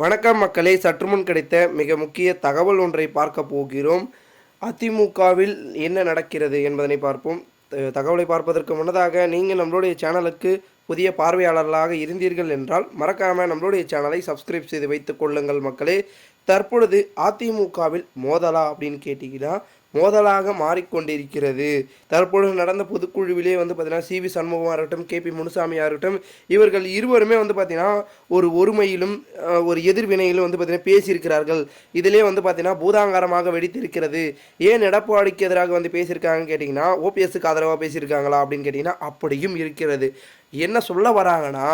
வணக்கம் மக்களே சற்றுமுன் கிடைத்த மிக முக்கிய தகவல் ஒன்றை பார்க்க போகிறோம். அதிமுகவில் என்ன நடக்கிறது என்பதனை பார்ப்போம். தகவலை பார்ப்பதற்கு முன்னதாக நீங்கள் நம்மளுடைய சேனலுக்கு புதிய பார்வையாளர்களாக இருந்தீர்கள் என்றால் மறக்காமல் நம்மளுடைய சேனலை சப்ஸ்கிரைப் செய்து வைத்துக் கொள்ளுங்கள் மக்களே. தற்பொழுது அதிமுகவில் மோதலா அப்படின்னு கேட்டிங்கன்னா மோதலாக மாறிக்கொண்டிருக்கிறது. தற்பொழுது நடந்த பொதுக்குழுவிலே வந்து பார்த்தீங்கன்னா சி. வி. சண்முகமாக இருக்கட்டும் கே. பி. முனுசாமியாக இருக்கட்டும் இவர்கள் இருவருமே வந்து பார்த்தீங்கன்னா ஒரு ஒருமையிலும் ஒரு எதிர்வினையிலும் வந்து பார்த்தீங்கன்னா பேசியிருக்கிறார்கள். இதிலே வந்து பார்த்தீங்கன்னா பூதாங்காரமாக வெடித்திருக்கிறது. ஏன் எடப்பாடிக்கு எதிராக வந்து பேசியிருக்காங்கன்னு கேட்டிங்கன்னா ஓபிஎஸ்க்கு ஆதரவாக பேசியிருக்காங்களா அப்படின்னு கேட்டிங்கன்னா அப்படியும் இருக்கிறது. என்ன சொல்ல வராங்கன்னா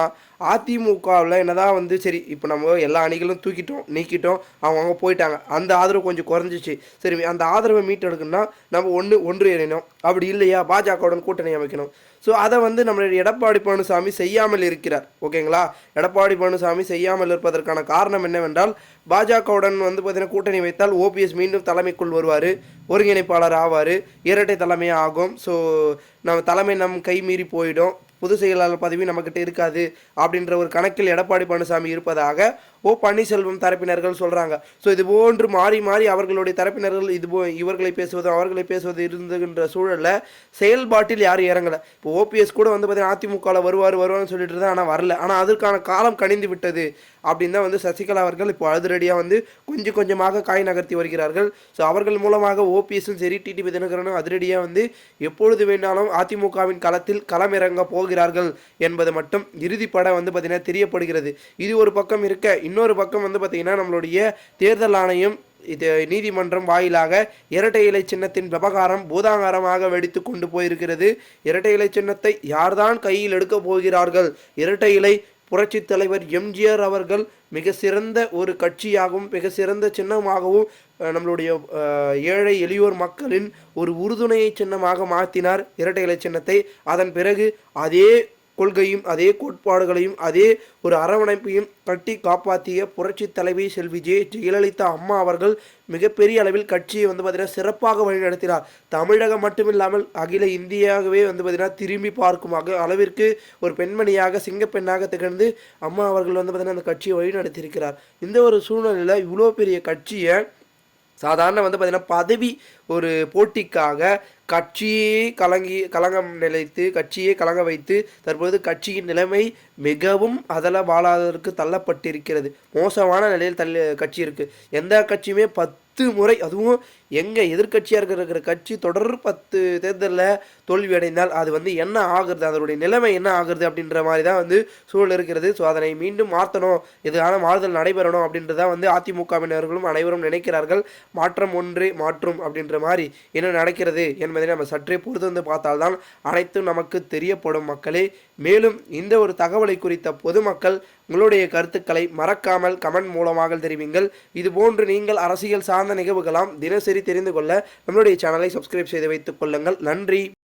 அதிமுகவில் என்னதான் வந்து சரி இப்போ நம்ம எல்லா அணிகளும் தூக்கிட்டோம் நீக்கிட்டோம் அவங்க அவங்க போயிட்டாங்க. அந்த ஆதரவு கொஞ்சம் குறைஞ்சிச்சு. சரி அந்த ஆதரவை மீட்டெடுக்கணும்னா நம்ம ஒன்று ஒன்று இணையணும். அப்படி இல்லையா? பாஜகவுடன் கூட்டணி அமைக்கணும். ஸோ அதை வந்து நம்மளுடைய எடப்பாடி பழனிசாமி செய்யாமல் இருக்கிறார். ஓகேங்களா? எடப்பாடி பழனிசாமி செய்யாமல் இருப்பதற்கான காரணம் என்னவென்றால் பாஜகவுடன் வந்து பார்த்தீங்கன்னா கூட்டணி வைத்தால் ஓபிஎஸ் மீண்டும் தலைமைக்குள் வருவார். ஒருங்கிணைப்பாளர் ஆவார். இரட்டை தலைமை ஆகும். ஸோ நம்ம தலைமை நம் கை மீறி போயிடும். பொதுச் செயலாளர் பதவி நம்மக்கிட்ட இருக்காது அப்படின்ற ஒரு கணக்கில் எடப்பாடி பழனிசாமி இருப்பதாக ஓ பன்னீர்செல்வம் தரப்பினர்கள் சொல்கிறாங்க ஸோ இது போன்று மாறி மாறி அவர்களுடைய தரப்பினர்கள் இது போ இவர்களை பேசுவதும் அவர்களை பேசுவது இருந்துகின்ற சூழலில் செயல்பாட்டில் யாரும் இறங்கலை. இப்போ ஓபிஎஸ் கூட வந்து பார்த்தீங்கன்னா அதிமுகவில் வருவார் வருவார்னு சொல்லிட்டு இருந்தால் ஆனால் வரல. ஆனால் அதற்கான காலம் கணிந்து விட்டது. அப்படின்னு தான் வந்து சசிகலா அவர்கள் இப்போ அதிரடியாக வந்து கொஞ்சம் கொஞ்சமாக காய் நகர்த்தி வருகிறார்கள். ஸோ அவர்கள் மூலமாக ஓபிஎஸும் சரி டிடிவி தினகரனும் அதிரடியாக வந்து எப்பொழுது வேணாலும் அதிமுகவின் களத்தில் களமிறங்க போகிறார்கள் என்பது மட்டும் இறுதிப்பட வந்து பார்த்திங்கன்னா தெரியப்படுகிறது. இது ஒரு பக்கம் இருக்க இன்னொரு பக்கம் வந்து பார்த்திங்கன்னா நம்மளுடைய தேர்தல் ஆணையம் இது நீதிமன்றம் வாயிலாக இரட்டை இலை சின்னத்தின் விவகாரம் பூதாகாரமாக வெடித்து கொண்டு போயிருக்கிறது. இரட்டை இலை சின்னத்தை யார்தான் கையில் எடுக்கப் போகிறார்கள்? இரட்டை இலை புரட்சி தலைவர் எம்ஜிஆர் அவர்கள் மிக சிறந்த ஒரு கட்சியாகவும் மிக சிறந்த சின்னமாகவும் நம்மளுடைய ஏழை எளியோர் மக்களின் ஒரு உறுதுணையை சின்னமாக மாற்றினார் இரட்டை இலை சின்னத்தை. அதன் பிறகு அதே கொள்கையும் அதே கோட்பாடுகளையும் அதே ஒரு அரவணைப்பையும் கட்டி காப்பாற்றிய புரட்சி தலைவி செல்வி ஜெ. ஜெயலலிதா அம்மா அவர்கள் மிகப்பெரிய அளவில் கட்சியை வந்து பார்த்தீங்கன்னா சிறப்பாக வழிநடத்தினார். தமிழகம் மட்டுமில்லாமல் அகில இந்தியாகவே வந்து பார்த்தீங்கன்னா திரும்பி பார்க்கும் அக- அளவிற்கு ஒரு பெண்மணியாக சிங்கப்பெண்ணாக திகழ்ந்து அம்மா அவர்கள் வந்து பார்த்தீங்கன்னா அந்த கட்சியை வழிநடத்தியிருக்கிறார். இந்த ஒரு சூழ்நிலையில் இவ்வளோ பெரிய கட்சியை சாதாரண வந்து பார்த்திங்கன்னா பதவி ஒரு போட்டிக்காக கட்சியே கலங்கி கலங்கம் நிலைத்து கட்சியே கலங்க வைத்து தற்போது கட்சியின் நிலைமை மிகவும் அதல வாழாததற்கு தள்ளப்பட்டிருக்கிறது. மோசமான நிலையில் தள்ளி கட்சி இருக்குது எந்த கட்சியுமே பத்து முறை அதுவும் எங்கள் எதிர்க்கட்சியாக இருக்கிற கட்சி தொடர் பத்து தேர்தலில் தோல்வி அடைந்தால் அது வந்து என்ன ஆகுறது? அதனுடைய நிலைமை என்ன ஆகுறது அப்படின்ற மாதிரி தான் வந்து சூழல் இருக்கிறது. ஸோ அதனை மீண்டும் மாற்றணும். இதுக்கான மாறுதல் நடைபெறணும் அப்படின்றதான் வந்து அதிமுகவினர்களும் அனைவரும் நினைக்கிறார்கள். மாற்றம் ஒன்றே மாற்றும் அப்படின்ற மாதிரி என்ன நடக்கிறது என்பதை நம்ம சற்றே பொறுத்து வந்து பார்த்தால்தான் அனைத்தும் நமக்கு தெரியப்படும் மக்களே. மேலும் இந்த ஒரு தகவலை குறித்த பொதுமக்கள் உங்களுடைய கருத்துக்களை மறக்காமல் கமெண்ட் மூலமாக தெரிவிங்கள். இதுபோன்று நீங்கள் அரசியல் சார்ந்த நிகழ்வுகளாம் தினசரி தெரிந்து கொள்ள நம்மளுடைய சேனலை சப்ஸ்கிரைப் செய்து வைத்துக் கொள்ளுங்கள். நன்றி.